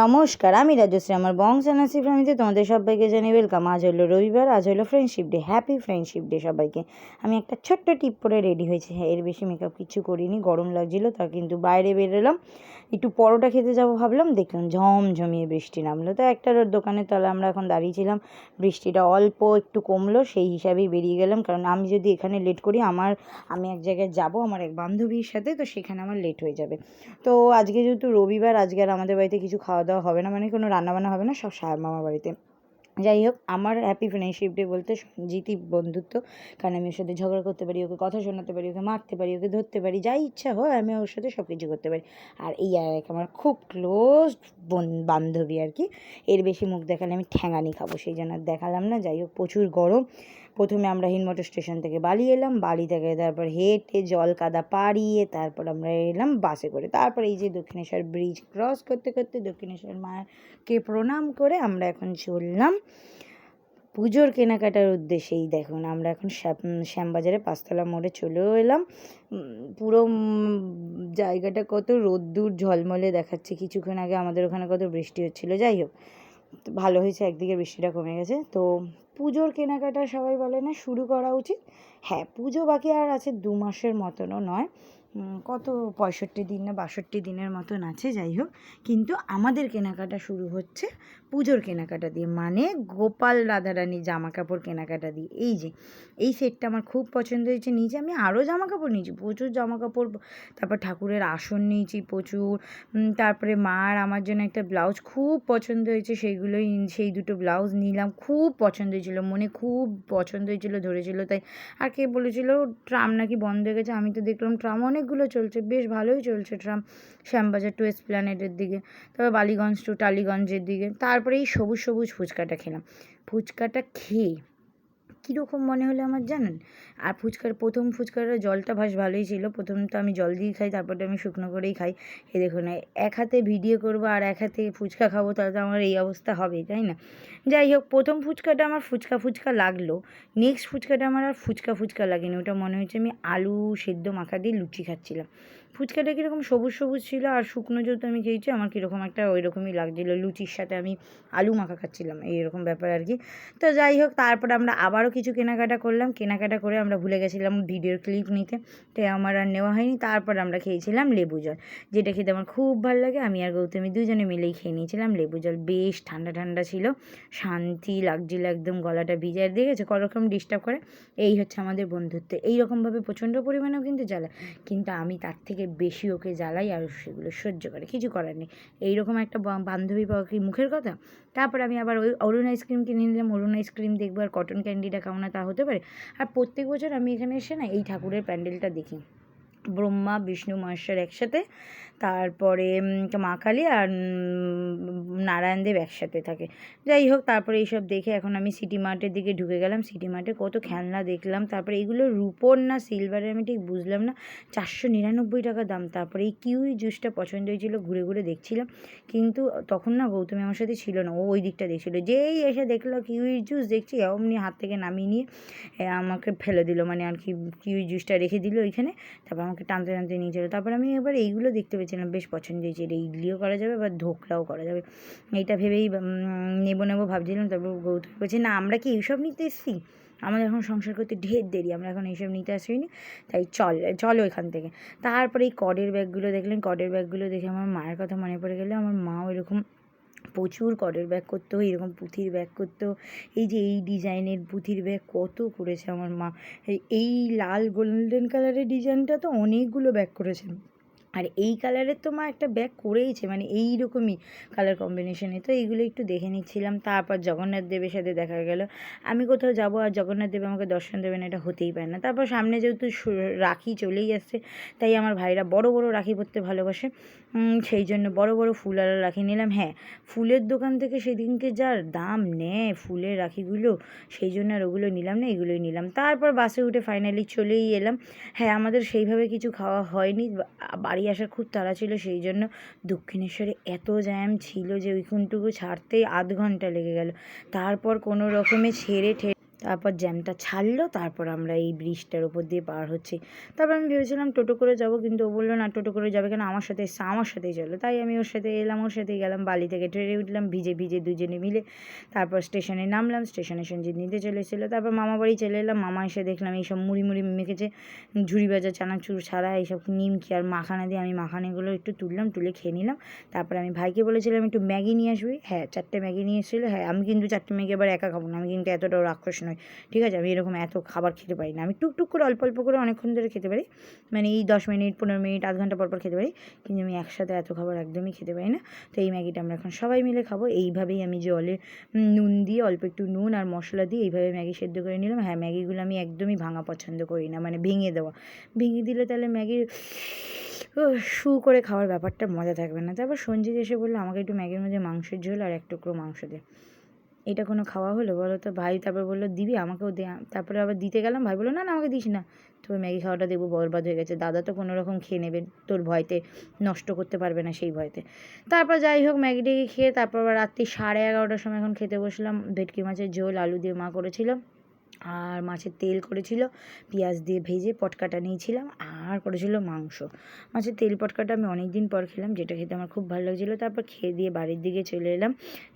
নমস্কার, আমি রাজশ্রী, আমার বংশ নাসি ফ্যামিলিতে তোমাদের সবাইকে জানি ওয়েলকাম। আজ হলো রবিবার, আজ হলো friendship day happy friendship day সবাইকে। আমি একটা ছোট্ট টিপ পরে রেডি হয়েছি। হ্যাঁ এর বেশি মেকআপ কিছু করিনি, গরম লাগছিল, তা কিন্তু বাইরে বেরোলাম একটু পরোটা খেতে যাব ভাবলাম, দেখলাম ঝমঝমিয়ে বৃষ্টি নামলো। তো একটা দোকানের তলে আমরা এখন দাঁড়িয়েছিলাম বৃষ্টিটা অল্প একটু কমলো, সেই হিসাবেই বেরিয়ে গেলাম। কারণ আমি যদি এখানে লেট করি, আমার, আমি এক জায়গায় যাব, আমার এক বান্ধবীর সাথে, তো সেখানে আমার লেট হয়ে যাবে। তো আজকে যেহেতু রবিবার, আজকে আর আমাদের বাড়িতে কিছু খাওয়া দাওয়া হবে না মানে কোনো রান্নাবান্না হবে না, সব সাহেব মামার বাড়িতে। যাই হোক, আমার হ্যাপি ফ্রেন্ডশিপ ডে বলতে সঞ্জিতই বন্ধুত্ব, কারণ আমি ওর সাথে ঝগড়া করতে পারি, ওকে কথা শোনাতে পারি, ওকে মারতে পারি, ওকে ধরতে পারি যাই ইচ্ছা হয় আমি ওর সাথে সব কিছু করতে পারি। আর এই আর এক আমার খুব ক্লোজ বান্ধবী আর কি, এর বেশি মুখ দেখালে আমি ঠ্যাঙানি খাব, সেই জন্য দেখালাম না, যাই হোক, প্রচুর গরম। প্রথমে আমরা হিনমোটর স্টেশন থেকে বালি এলাম, বালি থেকে তারপর হেঁটে জল কাদা পাড়িয়ে তারপর আমরা এলাম বাসে করে। তারপর এই যে দক্ষিণেশ্বর ব্রিজ ক্রস করতে করতে দক্ষিণেশ্বর মাকে প্রণাম করে আমরা এখন চললাম। পুজোর কেনাকাটার উদ্দেশ্যেই দেখুন, আমরা এখন শ্যামবাজারে পাঁচতলা মোড়ে চলেও এলাম। পুরো জায়গাটা কত রোদ্দুর ঝলমলে দেখাচ্ছে। কিছুক্ষণ আগে আমাদের ওখানে কত বৃষ্টি হচ্ছিল, যাই হোক। ভালো হয়েছে, একদিকে বৃষ্টিটা কমে গেছে। তো পুজোর কেনাকাটা সবাই বলে না, শুরু করা উচিত। হ্যাঁ পুজো বাকি আর আছে দু মাসের মতনও নয়। কত পঁয়ষট্টি দিন না বাষট্টি দিনের মতন আছে, যাই হোক। কিন্তু আমাদের কেনাকাটা শুরু হচ্ছে পুজোর কেনাকাটা দিয়ে মানে গোপাল রাধারানী জামা কাপড় কেনাকাটা দিয়ে। এই যে, এই সেটটা আমার খুব পছন্দ হয়েছে, নিয়েছি আমি আরও জামা কাপড় নিয়েছি, প্রচুর জামা কাপড় তারপর ঠাকুরের আসন নিয়েছি প্রচুর তারপরে মার, আমার জন্য একটা ব্লাউজ খুব পছন্দ হয়েছে, সেইগুলোই, সেই দুটো ব্লাউজ নিলাম, খুব পছন্দ হয়েছিলো, মনে খুব পছন্দ হয়েছিলো, ধরেছিল, তাই আর কে বলেছিল, ট্রাম নাকি বন্ধ হয়ে গেছে, আমি তো দেখলাম ট্রাম অনেকগুলো চলছে, বেশ ভালোই চলছে ট্রাম, শ্যামবাজার টু এসপ্ল্যানেডের দিকে, তারপর বালিগঞ্জ টু টালিগঞ্জের দিকে, তারপরে এই সবুজ সবুজ ফুচকাটা খেলাম। ফুচকাটা খেয়ে কীরকম মনে হলো আমার জানেন? আর ফুচকার প্রথম ফুচকাটা জলটা ভাস ভালোই ছিল। প্রথম তো আমি জল দিয়ে খাই, তারপরে আমি শুকনো করেই খাই। এ দেখুন, এক হাতে ভিডিও করব আর এক হাতে ফুচকা খাব, তাহলে তো আমার এই অবস্থা হবে তাই না? যাই হোক, প্রথম ফুচকাটা আমার ফুচকা ফুচকা লাগল। নেক্সট ফুচকাটা আমার আর ফুচকা ফুচকা লাগেনি। ওটা মনে হচ্ছে আমি আলু সেদ্ধ মাখা দিয়ে লুচি খাচ্ছিলাম। ফুচকাটা কীরকম সবুজ সবুজ ছিল আর শুকনো যেহেতু আমি খেয়েছি, আমার কীরকম একটা ওই রকমই লাগছিল। লুচির সাথে আমি আলু মাখা খাচ্ছিলাম এইরকম ব্যাপার আর কি। তো যাই হোক, তারপর আমরা আবারও কিছু কেনাকাটা করলাম। কেনাকাটা করে আমরা ভুলে গেছিলাম ভিডিওর ক্লিপ নিতে তাই আমার আর নেওয়া হয়নি। তারপর আমরা খেয়েছিলাম লেবু জল, যেটা খেতে আমার খুব ভালো লাগে। আমি আর গৌতমী দুজনে মিলেই খেয়ে নিয়েছিলাম লেবু জল। বেশ ঠান্ডা ঠান্ডা ছিল, শান্তি লাগছিল একদম, গলাটা ভিজার দেখেছে কতরকম ডিস্টার্ব করে। এই হচ্ছে আমাদের বন্ধুত্ব। এইরকমভাবে প্রচণ্ড পরিমাণেও কিন্তু জ্বালা, কিন্তু আমি তার থেকে বেশি ওকে জ্বালাই আর সেগুলো সহ্য করে, কিছু করার নেই। এইরকম একটা বান্ধবী পাওয়া কি মুখের কথা? তারপর আমি আবার ওই অরুণ আইসক্রিম কিনে নিলাম, অরুণ আইসক্রিম দেখব আর কটন ক্যান্ডিটা কেমন তা হতে পারে। আর প্রত্যেক বছর আমি এখানে এসে না এই ঠাকুরের প্যান্ডেলটা দেখি। ব্রহ্মা, বিষ্ণু, মহেশ্বর একসাথে। তারপরে মা কালী আর নারায়ণদেব একসাথে থাকে। যাই হোক, তারপরে এইসব দেখে এখন আমি সিটি মার্টের দিকে ঢুকে গেলাম। সিটি মার্টে কত খেলনা দেখলাম। তারপরে এইগুলো রুপোর না সিলভারের আমি ঠিক বুঝলাম না। চারশো নিরানব্বই টাকা দাম। তারপরে এই কিউই জুসটা পছন্দ হয়েছিল, ঘুরে ঘুরে দেখছিলাম। কিন্তু তখন না গৌতমী আমার সাথে ছিল না, ও ওই দিকটা দেখছিলো। যেই এসে দেখল কিউই জুস, দেখছি অমনি হাত থেকে নামিয়ে নিয়ে আমাকে ফেলে দিল। মানে আর কি কিউই জুসটা রেখে দিল ওইখানে। তারপর আমাকে টানতে টানতে নিয়ে চলো তারপর আমি এবার এইগুলো দেখতে পেয়েছিলাম, বেশ পছন্দ হয়েছে এটা ইডলিও করা যাবে বা ধোকরাও করা যাবে। এইটা ভেবেই নেব নেব ভাবছিলাম, তারপর গৌতম বলছে, না, আমরা কি এইসব নিতে এসেছি? আমাদের এখন সংসার করতে ঢের দেরি, আমরা এখন এইসব নিতে আসিনি, তাই চল, চলো এখান থেকে। তারপরে এই কডের ব্যাগগুলো দেখলেন, কডের ব্যাগগুলো দেখে আমার মায়ের কথা মনে পড়ে গেলে, আমার মাও এরকম প্রচুর কডের ব্যাগ করতো, এরকম পুঁথির ব্যাগ করতো। এই যে এই ডিজাইনের পুঁথির ব্যাগ কত করেছে আমার মা। এই লাল গোল্ডেন কালারের ডিজাইনটা তো অনেকগুলো ব্যাগ করেছে। আর এই কালারের তো মা একটা ব্যাগ করেইছে মানে এই রকমই কালার কম্বিনেশনে তো এইগুলো একটু দেখে নিচ্ছিলাম, তারপর জগন্নাথ দেবের সাথে দেখা গেল। আমি কোথাও যাব আর জগন্নাথ দেব আমাকে দর্শন দেবেন, এটা হতেই পারে না। তারপর সামনে যেহেতু রাখি চলেই আসছে, তাই আমার ভাইরা বড় বড় রাখি পরতে ভালোবাসে। সেই জন্য বড় বড় ফুল ফুলওয়ালা রাখি নিলাম। হ্যাঁ ফুলের দোকান থেকে সেদিনকে যার দাম নেয় ফুলের রাখিগুলো, সেই জন্য আর ওগুলো নিলাম না, এগুলোই নিলাম। তারপর বাসে উঠে ফাইনালি চলেই এলাম। হ্যাঁ আমাদের সেইভাবে কিছু খাওয়া হয়নি বাড়ি বাড়ি আসার খুব তাড়া ছিল, সেই জন্য দক্ষিণেশ্বরে এত জ্যাম ছিল যে ওইখানটুকু ছাড়তেই আধ ঘণ্টা লেগে গেল। তারপর কোনো রকমে ছেড়ে ঠেড়ে তারপর জ্যামটা ছাড়লো, তারপর আমরা এই ব্রিজটার ওপর দিয়ে পার হচ্ছি। তারপর আমি ভেবেছিলাম টোটো করে যাব, কিন্তু ও বলল, না, টোটো করে যাবে কেন? আমার সাথে এসছে, আমার সাথেই চলো। তাই আমি ওর সাথে এলাম, ওর সাথেই গেলাম, বালি থেকে ট্রেনে উঠলাম, ভিজে ভিজে দুজনে মিলে। তারপর স্টেশনে নামলাম, স্টেশনে সঞ্জিত নিতে চলে এসেছিল। তারপর মামা বাড়ি চলে এলাম, মামা এসে দেখলাম এইসব মুড়ি মুড়ি মেখেছে, ঝুড়ি ভাজা, চানাচুর, ছাড়া এইসব নিমকি আর মাখানা দিয়ে আমি মাখানেগুলো একটু তুললাম, তুলে খেয়ে নিলাম। তারপর আমি ভাইকে বলেছিলাম, একটু ম্যাগি নিয়ে আসবি? হ্যাঁ চারটে ম্যাগি নিয়ে এসেছিল। হ্যাঁ আমি কিন্তু চারটে ম্যাগি এবার একা খাব না, আমি কিন্তু এতটাও রাক্ষস নয় ঠিক আছে? আমি এরকম এত খাবার খেতে পারি না। আমি টুকটুক করে, অল্প অল্প করে অনেকক্ষণ ধরে খেতে পারি। মানে এই দশ মিনিট, পনেরো মিনিট, আধ ঘণ্টা পর পর খেতে পারি। কিন্তু আমি একসাথে এত খাবার একদমই খেতে পারি না। তো এই ম্যাগিটা আমরা এখন সবাই মিলে খাব। এইভাবেই আমি জলে নুন দিয়ে, অল্প একটু নুন আর মশলা দিয়ে এইভাবে ম্যাগি সেদ্ধ করে নিলাম। হ্যাঁ ম্যাগিগুলো আমি একদমই ভাঙা পছন্দ করি না। মানে ভেঙে দেওয়া। ভেঙে দিলে তাহলে ম্যাগির শু করে খাওয়ার ব্যাপারটা মজা থাকবে না। তারপর সঞ্জিত এসে বলল, আমাকে একটু ম্যাগির মধ্যে মাংসের ঝোল আর এক টুকরো মাংস দে। এটা কোনো খাওয়া হলো? বলো তো। ভাই তারপর বলল, দিবি আমাকেও দে। তারপরে আবার দিতে গেলাম। ভাই বলল, না না, আমাকে দিস না। তোর ম্যাগি খাওয়াটা দেখব বরবাদ হয়ে গেছে। দাদা তো কোনো রকম খেয়ে নেবে। তোর ভয়তে নষ্ট করতে পারবে না সেই ভয়তে। তারপর যাই হোক, ম্যাগি ট্যাগি খেয়ে তারপর আবার রাত্রি সাড়ে এগারোটার সময় এখন খেতে বসলাম। ভেটকি মাছের ঝোল, আলু দিয়ে মা করেছিল। আর মাছের তেল করেছিল, পেঁয়াজ দিয়ে ভেজে পটকাটা নিয়েছিলাম, আর করেছিল মাংস। মাছের তেল পটকাটা আমি অনেক দিন পর খেলাম, যেটা খেতে আমার খুব ভালো লাগছিল। তারপর খেয়ে দিয়ে বাড়ির দিকে চলে এলাম।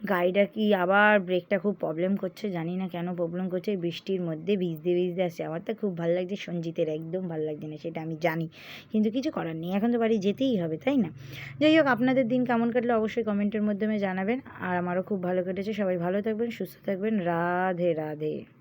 গাড়িটা কি আবার ব্রেকটা খুব প্রবলেম করছে, জানি না কেন প্রবলেম করছে। বৃষ্টির মধ্যে ভিজতে ভিজতে আসছে। আমার তো খুব ভালো লাগছে, সঞ্জিতের একদম ভালো লাগছে না, সেটা আমি জানি। কিন্তু কিছু করার নেই, এখন তো বাড়ি যেতেই হবে, তাই না? যাই হোক, আপনাদের দিন কেমন কাটলে অবশ্যই কমেন্টের মাধ্যমে জানাবেন। আর আমারও খুব ভালো কেটেছে, সবাই ভালো থাকবেন, সুস্থ থাকবেন। রাধে রাধে।